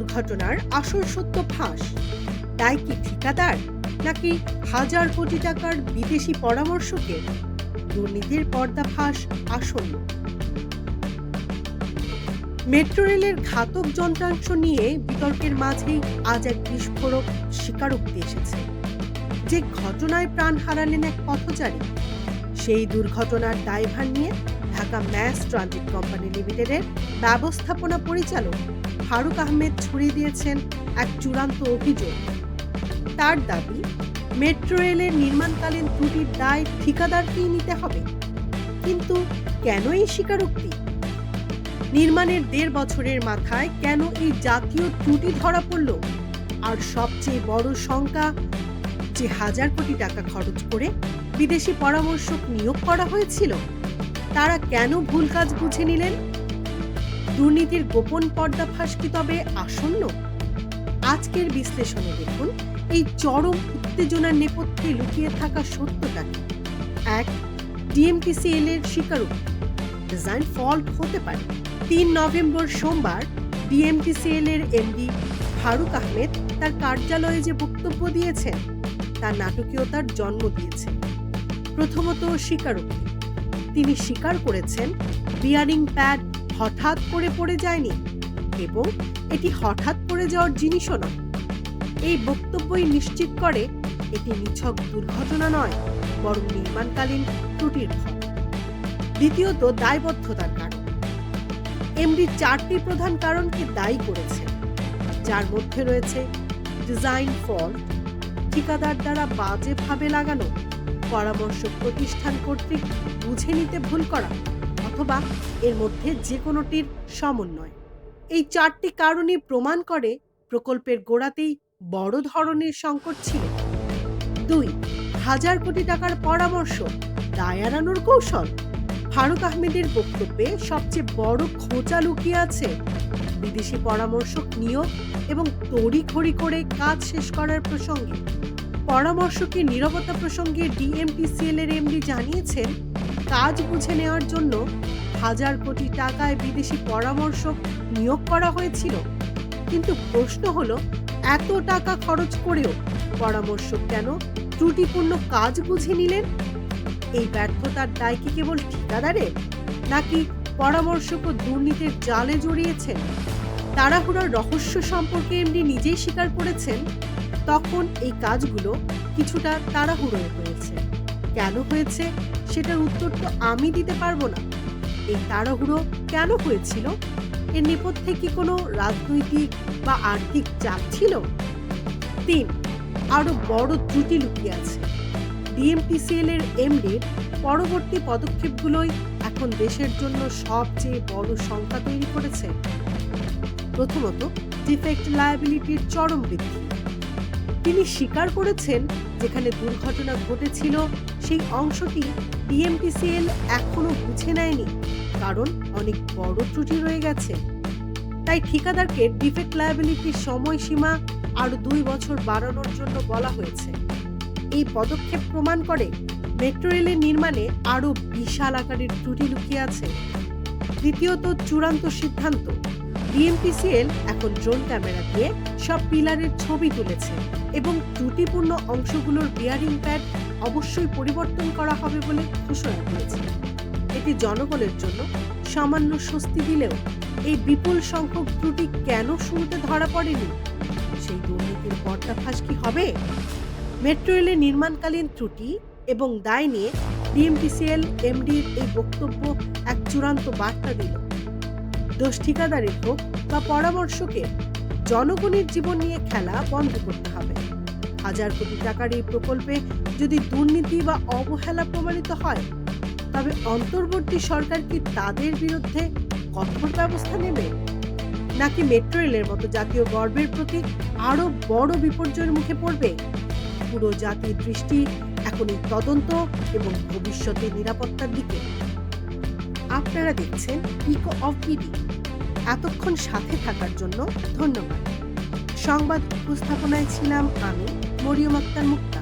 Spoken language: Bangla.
দুর্ঘটনার আসল সত্য ফাঁস। তাই কি ঠিকাদার নাকি হাজার কোটি টাকার বিদেশি পরামর্শকের দুর্নীতির পর্দাফাঁস আসন্ন মেট্রো রেলের ঘাতক যন্ত্রাংশ নিয়ে বিতর্কের মাঝেই আজ এক বিস্ফোরক স্বীকারোক্তি এসেছে। যে ঘটনায় প্রাণ হারালেন এক পথচারী, সেই দুর্ঘটনার দায়ভার নিয়ে ঢাকা ম্যাস ট্রানজিট কোম্পানি লিমিটেডের ব্যবস্থাপনা পরিচালক ফারুক আহমেদ ছড়িয়ে দিয়েছেন এক চূড়ান্ত অভিযোগ। তার দাবি, মেট্রো রেলের নির্মাণকালীন ত্রুটির দায় ঠিকাদারকেই নিতে হবে। কিন্তু কেন এই স্বীকারোক্তি? নির্মাণের দেড় বছরের মাথায় কেন এই জাতীয় ত্রুটি ধরা পড়ল? আর সবচেয়ে বড় শঙ্কা, যে হাজার কোটি টাকা খরচ করে বিদেশি পরামর্শক নিয়োগ করা হয়েছিল, তারা কেন ভুল কাজ বুঝে নিলেন? দুর্নীতির গোপন পর্দাফাঁস কি তবে আসন্ন? আজকের বিশ্লেষণে দেখুন, এই চরম উত্তেজনার নেপথ্যে লুকিয়ে থাকা সত্যটা কি? এক ডিএমটিসিএল এর স্বীকারোক্তি। ডিজাইন ফল্ট হতে পারে। তিন নভেম্বর সোমবার ডিএমটিসিএল এর এমডি ফারুক আহমেদ তার কার্যালয়ে যে বক্তব্য দিয়েছেন তার নাটকীয়তার জন্ম দিয়েছে। প্রথমত স্বীকারোক্তি। তিনি স্বীকার করেছেন বিয়ারিং প্যাড হঠাৎ করে পড়ে যায়নি এবং এটি হঠাৎ পড়ে যাওয়ার জিনিসও নয়। এই বক্তব্যই নিশ্চিত করে এটি নিছক দুর্ঘটনা নয়, বরং নির্মাণকালীন ত্রুটির ফল। দ্বিতীয়ত দায়বদ্ধতার কারণ। এমডি চারটি প্রধান কারণকে দায়ী করেছে। যার মধ্যে রয়েছে ডিজাইন ফল্ট, ঠিকাদার দ্বারা বাজেভাবে লাগানো, পরামর্শ প্রতিষ্ঠান কর্তৃক বুঝে নিতে ভুল করা। অথবা এর মধ্যে যে কোনোটির সমন্বয়। এই চারটি কারণই প্রমাণ করে প্রকল্পের গোড়াতেই বড় ধরনের সংকট ছিল। দুই, হাজার কোটি টাকার পরামর্শ দায় এড়ানোর কৌশল। ফারুক আহমেদের বক্তব্যে সবচেয়ে বড় খোঁচা লুকিয়ে আছে বিদেশি পরামর্শক নিয়োগ এবং তড়িঘড়ি করে কাজ শেষ করার প্রসঙ্গে। পরামর্শকের নিরবতা প্রসঙ্গে ডিএমটিসিএল এর এমডি জানিয়েছেন কাজ বুঝে নেওয়ার জন্য হাজার কোটি টাকায় বিদেশি পরামর্শক নিয়োগ করা হয়েছিল। কিন্তু প্রশ্ন হলো, এত টাকা খরচ করেও পরামর্শক কেন ত্রুটিপূর্ণ কাজ বুঝে নিলেন? এই ব্যর্থতার দায় কি কেবল ঠিকাদারে নাকি পরামর্শক ও দুর্নীতির জালে জড়িয়েছেন? তাড়াহুড়ার রহস্য সম্পর্কে এমনি নিজেই স্বীকার করেছেন, তখন এই কাজগুলো কিছুটা তাড়াহুড়োয় হয়েছে। কেন হয়েছে সেটার উত্তর তো আমি দিতে পারব না। এই তাড়াহুড়ো কেন হয়েছিল? এর নেপথ্যে কি কোনো রাজনৈতিক বা আর্থিক চাপ ছিল? তিন আরও বড় ত্রুটি লুকিয়ে আছে। ডিএমটিসিএল এর এমডির পরবর্তী পদক্ষেপগুলোই এখন দেশের জন্য সবচেয়ে বড় সংখ্যা তৈরি করেছে। প্রথমত, ডিফেক্ট লায়াবিলিটির চরম বৃদ্ধি। তিনি স্বীকার করেছেন যেখানে দুর্ঘটনা ঘটেছিল, সেই অংশটি ডিএমটিসিএল এখনও বুঝে নেয়নি, কারণ অনেক বড় ত্রুটি রয়ে গেছে। তাই ঠিকাদারকে ডিফেক্ট লায়াবিলিটির সময়সীমা আরও দুই বছর বাড়ানোর জন্য বলা হয়েছে। এই পদক্ষেপ প্রমাণ করে মেট্রো রেলের নির্মাণে আরও বিশাল আকারের ত্রুটি লুকিয়ে আছে। দ্বিতীয়ত চূড়ান্ত সিদ্ধান্ত ডিএমপিসিএল এখন ড্রোন ক্যামেরা দিয়ে সব পিলারের ছবি তুলেছে এবং ত্রুটিপূর্ণ অংশগুলোর বিয়ারিং প্যাড অবশ্যই পরিবর্তন করা হবে বলে ঘোষণা করেছে। এটি জনগণের জন্য সামান্য স্বস্তি দিলেও এই বিপুল সংখ্যক ত্রুটি কেন শুরুতে ধরা পড়েনি? সেই দুর্নীতির পর্দাফাঁস কি হবে? মেট্রো রেলের নির্মাণকালীন ত্রুটি এবং দায় নিয়ে ডিএমটিসিএল এমডির এই বক্তব্য এক চূড়ান্ত বার্তা দিল। দোষ ঠিকাদারের হোক বা পরামর্শকে জনগণের জীবন নিয়ে খেলা বন্ধ করতে হবে। হাজার কোটি টাকার এই প্রকল্পে যদি দুর্নীতি বা অবহেলা প্রমাণিত হয়, তবে অন্তর্বর্তী সরকার কি তাদের বিরুদ্ধে কঠোর ব্যবস্থা নেবে? নাকি মেট্রো রেলের মতো জাতীয় গর্বের প্রতি আরও বড় বিপর্যয়ের মুখে পড়বে? পুরো জাতির দৃষ্টি এখন এই তদন্ত এবং ভবিষ্যতের নিরাপত্তার দিকে। আপনারা দেখছেন ইকো অফ বিডি এতক্ষণ সাথে থাকার জন্য ধন্যবাদ। সংবাদ উপস্থাপনায় ছিলাম আমি মরিয়ম আক্তার মুক্তা।